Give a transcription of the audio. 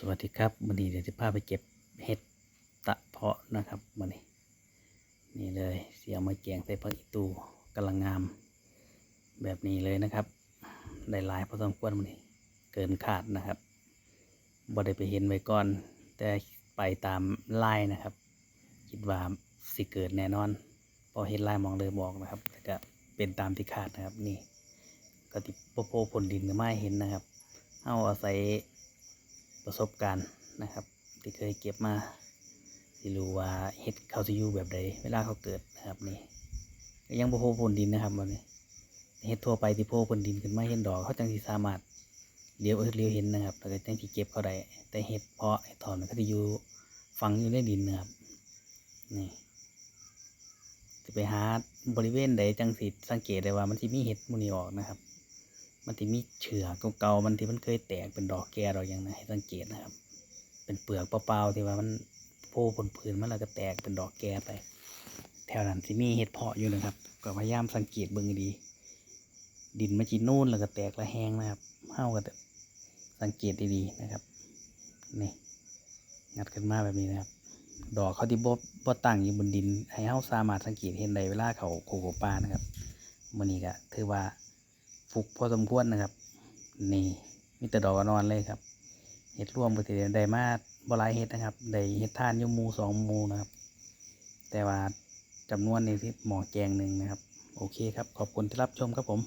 สวัสดีครับวันนี้เดี๋ยวจะพาไปเก็บเห็ดตะเพาะนะครับวันนี้ นี่เลยเสียมาแกงใส่ผักอีตูกำลังงาม แบบนี้เลยนะครับ ได้หลายพอสมควรวันนี้ เกินขาดนะครับบ่ได้ไปเห็นไว้ก่อน แต่ไปตามไล่นะครับ คิดว่าสิเกิดแน่นอน พอเห็นไล่มองเลยบอกนะครับแต่ก็เป็นตามที่คาดนะครับนี่ ก็ติโปโปผลดินก็ไม่เห็นนะครับเอาอาศัย ประสบการณ์นะครับ ที่เคยเก็บมาที่รู้ว่าเห็ดเขาจะอยู่แบบใดเวลาเขาเกิดนะครับนี่ยังบ่โพพนดินนะครับวันนี้เห็ดทั่วไปที่โพพนดินขึ้นมาเห็นดอกเขาจังสิสามารถเลี้ยวเอิดเลี้ยวเห็นนะครับแล้วก็จังสิเก็บเขาได้แต่เห็ดเพาะเห็ดถอนมันก็จะอยู่ฝังอยู่ในดินนะครับนี่จะไปหาบริเวณใดจังสิสังเกตได้ว่ามันสิมีเห็ดมูนีออกนะครับ มันจะมีเชื้อเก่าๆมันที่มันเคยแตกเป็นดอกแก่ดอกอย่างนะให้สังเกตนะครับ เป็นเปลือกเปล่าๆที่ว่ามันโผล่บนพื้นมันแล้วก็แตกเป็นดอกแก่ไป แถวนั้นที่มีเห็ดเพาะอยู่นะครับก็พยายามสังเกตเบิ่งดี ดินมันจีนูนแล้วก็แตกระแหงนะครับเฮาก็จะสังเกตดีๆนะครับนี่งัดขึ้นมาแบบนี้นะครับ ดอกเขาที่บ่บ่ตั้งอยู่บนดิน ให้เฮาสามารถสังเกตเห็นได้เวลาเขาโคโกปลานะครับมื้อนี้ก็ถือว่า ฟุกพอสมควรนะครับ นี่มีแต่ดอกนอนเลยครับเห็ดร่วมปกติได้มาบลายเห็ดนะครับได้เห็ดท่านยมูสองมูนะครับ แต่ว่าจำนวนในที่หมอแกงหนึ่งนะครับ โอเคครับ ขอบคุณที่รับชมครับผม